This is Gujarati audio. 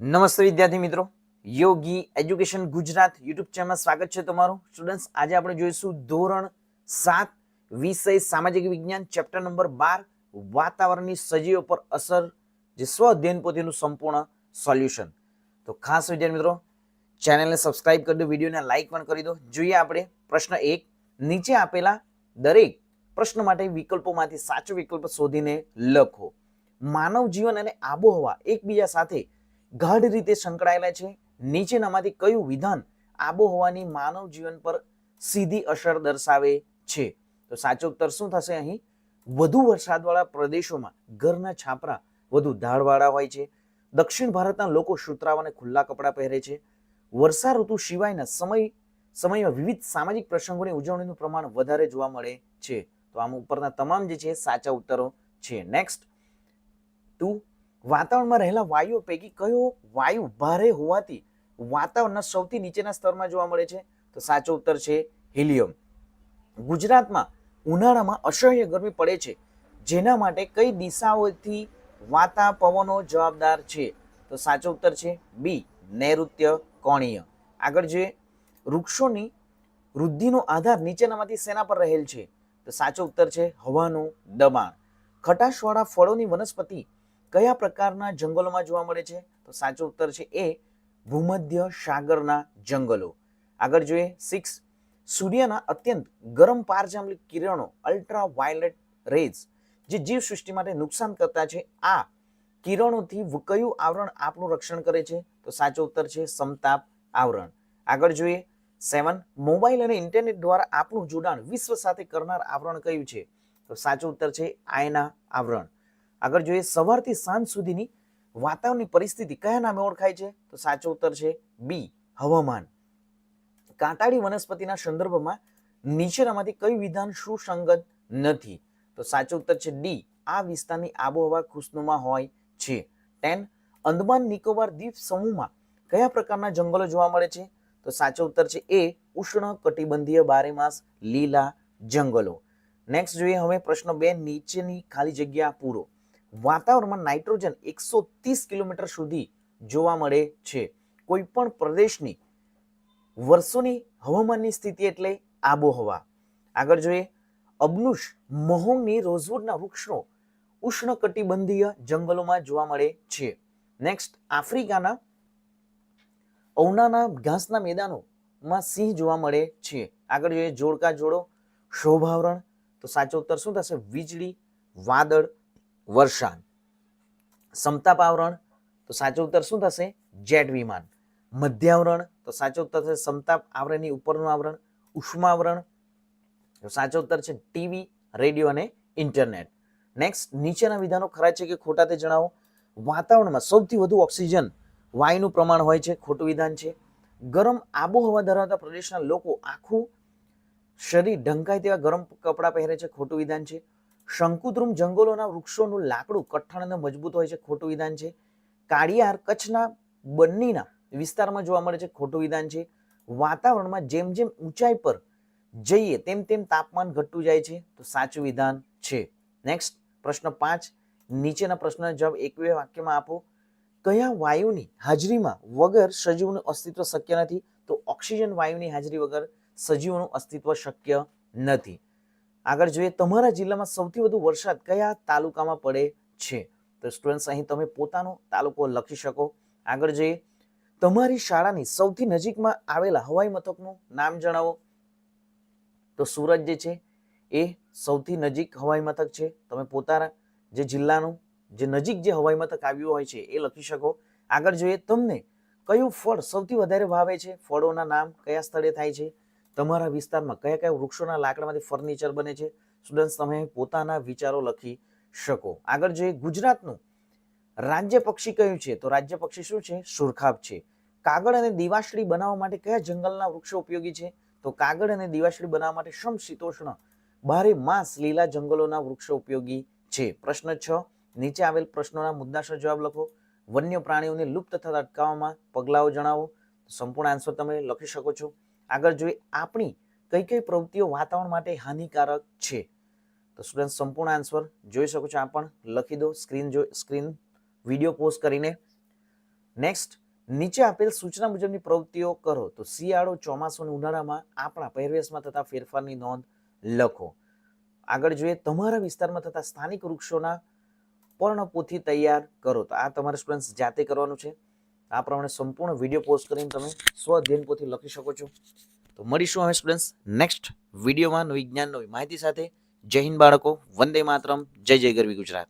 નમસ્તે વિદ્યાર્થી મિત્રો. યોગી એજ્યુકેશન ગુજરાત યુટ્યુબ ચેનલમાં સ્વાગત છે તમારું. સ્ટુડન્ટ્સ, આજે આપણે જોઈશું ધોરણ સાત, વિષય સામાજિક વિજ્ઞાન, ચેપ્ટર નંબર બાર, વાતાવરણની સજીવો પર અસર, જે સ્વ અધ્યયન પોતેનું સંપૂર્ણ સોલ્યુશન. તો ખાસ વિદ્યાર્થી મિત્રો, ચેનલને સબસ્ક્રાઇબ કરી દો, વિડીયોને લાઇક પણ કરી દો. જોઈએ આપણે પ્રશ્ન એક, નીચે આપેલા દરેક પ્રશ્ન માટે વિકલ્પોમાંથી સાચો વિકલ્પ શોધીને લખો. માનવ જીવન અને આબોહવા એકબીજા સાથે ગાઢ રીતે સંકળાયેલા છે. નીચેનામાંથી કયું વિધાન આબોહવાની માનવ જીવન પર સીધી અસર દર્શાવે છે? તો સાચો ઉત્તર શું થશે અહીં? વધુ વરસાદવાળા પ્રદેશોમાં ઘરના છાપરા વધુ ઢાળવાળા હોય છે. દક્ષિણ ભારતના લોકો સુતરાવ અને ખુલ્લા કપડાં પહેરે છે. વર્ષા ઋતુ સિવાયના સમય, સમયમાં વિવિધ સામાજિક પ્રસંગોની ઉજવણીનું પ્રમાણ વધારે જોવા મળે છે. તો આમ ઉપરના તમામ જે છે સાચા ઉત્તરો છે. નેક્સ્ટ ટુ વાતાવરણમાં રહેલા વાયુઓ પૈકી કયો વાયુ ભારે હોવાથી વાતાવરણના સૌથી નીચેના સ્તરમાં જોવા મળે છે? તો સાચો ઉત્તર છે હિલિયમ. ગુજરાતમાં ઉનાળામાં અસહ્ય ગરમી પડે છે, જેના માટે કઈ દિશાઓથી વાતા પવનો જવાબદાર છે? તો સાચો ઉત્તર છે બી, નૈઋત્ય કોણીય. આગળ જે વૃક્ષોની વૃદ્ધિનો આધાર નીચેનામાંથી સેના પર રહેલ છે? તો સાચો ઉત્તર છે હવાનું દબાણ. ખટાશવાળા ફળોની વનસ્પતિ કયા પ્રકારના જંગલોમાં જોવા મળે છે? તો સાચો ઉત્તર છે એ ભૂમધ્ય સાગરના જંગલો. આગળ જોઈએ સિક્સ સૂર્યના અત્યંત ગરમ પારજામલી કિરણો અલ્ટ્રા વાયોલેટ રેઝ જે જીવસૃષ્ટિ માટે નુકસાન કરતા છે. આ કિરણોથી કયું આવરણ આપણું રક્ષણ કરે છે. તો સાચો ઉત્તર છે સમતાપ આવરણ. આગળ જોઈએ સેવન મોબાઈલ અને ઇન્ટરનેટ દ્વારા આપણું જોડાણ વિશ્વ સાથે કરનાર આવરણ કયું છે? તો સાચો ઉત્તર છે આયના આવરણ. આગળ જોઈએ સવારથી સાંજ સુધીની વાતાવરણની પરિસ્થિતિ કયા નામે ઓળખાય છે? તો સાચો ઉત્તર છે બી, હવામાન. કાંટાળી વનસ્પતિના સંદર્ભમાં નીચેનામાંથી કયું વિધાન સુસંગત નથી? તો સાચો ઉત્તર છે ડી, આ વિસ્તારની આબોહવા ખુશનુમા હોય છે. ટેન, અંદમાન નિકોબાર દ્વીપ સમૂહમાં કયા પ્રકારના જંગલો જોવા મળે છે? તો સાચો ઉત્તર છે એ, ઉષ્ણ કટિબંધીય બારેમાસ લીલા જંગલો. નેક્સ્ટ જોઈએ હવે પ્રશ્ન બે, નીચેની ખાલી જગ્યા પૂરો. વાતાવરણમાં નાઇટ્રોજન એકસો ત્રીસ કિલોમીટર સુધી જોવા મળે છે. કોઈ પણ પ્રદેશની વર્ષોની હવામાનની સ્થિતિ એટલે આબોહવા. આગળ જોઈએ અબનુષ મહોંગની રોઝવુડના વૃક્ષો ઉષ્ણકટિબંધીય જંગલોમાં જોવા મળે છે. નેક્સ્ટ આફ્રિકાના ઔનાના ઘાસના મેદાનોમાં સિંહ જોવા મળે છે. આગળ જોઈએ, જોડકા જોડો, શોભાવરણ. તો સાચો ઉત્તર શું થશે? વીજળી, વાદળ વર્ષાન સમતાપ આવરણ તો સાચો ઉત્તર શું થશે? જેટ વિમાન. મધ્યાવરણ તો સાચો ઉત્તર થશે સમતાપ આવરણની ઉપરનું આવરણ. ઉષ્માવરણ તો સાચો ઉત્તર છે ટીવી, રેડિયો અને ઇન્ટરનેટ. નેક્સ્ટ નીચેના વિધાનો ખરા છે કે ખોટા તે જણાવો? વાતાવરણમાં સૌથી વધુ ઓક્સિજન વાયુનું પ્રમાણ હોય છે, ખોટું વિધાન છે. ગરમ આબોહવા ધરાવતા પ્રદેશના લોકો આખું શરીર ઢંકાય તેવા ગરમ કપડાં પહેરે છે, ખોટું વિધાન છે. શંકુદ્રુમ જંગલોના વૃક્ષોનું લાકડું કઠણ અને મજબૂત હોય છે, ખોટું વિધાન છે. કાળિયાર કચ્છના બન્નીના વિસ્તારમાં જોવા મળે છે, ખોટું વિધાન છે. વાતાવરણમાં જેમ જેમ ઊંચાઈ પર જઈએ, તેમ તેમ તાપમાન ઘટતું જાય છે, તો સાચું વિધાન છે. નેક્સ્ટ પ્રશ્ન પાંચ, નીચેના પ્રશ્નનો જવાબ એક બે વાક્યમાં આપો. કયા વાયુની હાજરીમાં વગર સજીવનું અસ્તિત્વ શક્ય નથી? તો ઓક્સિજન વાયુની હાજરી વગર સજીવોનું અસ્તિત્વ શક્ય નથી. આગળ જોઈએ તમારા જિલ્લામાં સૌથી વધુ વરસાદ કયા તાલુકામાં પડે છે? તો સ્ટુડન્ટ્સ અહીં તમે પોતાનો તાલુકો લખી શકો. આગળ જોઈએ. તમારી શાળાની સૌથી નજીકમાં આવેલા હવાઈ મથકનું નામ જણાવો. તો સુરત જે છે, એ સૌથી નજીક હવાઈ મથક છે. તમે પોતાના જે જિલ્લાનું જે નજીક જે હવાઈ મથક આવ્યું હોય છે, એ લખી શકો. આગળ જોઈએ, તમને કયું ફળ સૌથી વધારે ભાવે છે? ફળોના નામ કયા સ્થળે થાય છે? તમારા વિસ્તારમાં કયા કયા વૃક્ષોના લાકડામાંથી ફર્નિચર બને છે? સ્ટુડન્ટ્સ તમે પોતાના વિચારો લખી શકો. આગળ જોઈએ ગુજરાતનું. રાજ્ય પક્ષી કયું છે? તો રાજ્ય પક્ષી શું છે? સુરખાબ છે. કાગળ અને દિવાસળી બનાવવા માટે કયા જંગલના વૃક્ષો ઉપયોગી છે? તો કાગળ અને દિવાસળી બનાવવા માટે સમશીતોષ્ણ બારે માસ લીલા જંગલોના વૃક્ષો ઉપયોગી છે. પ્રશ્ન છ, નીચે આવેલ પ્રશ્નોના મુદ્દાસર જવાબ લખો. વન્ય પ્રાણીઓને લુપ્ત થતા અટકાવવામાં પગલાઓ જણાવો. સંપૂર્ણ આન્સર તમે લખી શકો છો. આગળ જોઈએ, આપણી કઈ કઈ પ્રવૃત્તિઓ વાતાવરણ માટે હાનિકારક છે? તો સ્ટુડન્ટ સંપૂર્ણ આન્સર જોઈ શકો છો. આ પણ લખી દો સ્ક્રીન જો સ્ક્રીન વીડિયો પોસ્ટ કરીને. નેક્સ્ટ નીચે આપેલ સૂચના મુજબની પ્રવૃત્તિઓ કરો. તો શિયાળો, ચોમાસું અને ઉનાળામાં આપણા પહેરવેશમાં થતા ફેરફારની નોંધ લખો. આગળ જોઈએ, તમારા વિસ્તારમાં થતા સ્થાનિક વૃક્ષોના પર્ણપોથી તૈયાર કરો. તો આ તમારે સ્ટુડન્ટ્સ જાતે કરવાનું છે. આ પ્રમાણે સંપૂર્ણ વીડિયો પોસ્ટ કરીને તમે સ્વ અધ્યયન લખી શકો છો. તો મળીશું હવે સ્ટુડન્ટ્સ નેક્સ્ટ વિડીયોમાં નવી જ્ઞાન નવી માહિતી સાથે. જય હિન્દ બાળકો. વંદે માતરમ. જય જય ગરવી ગુજરાત.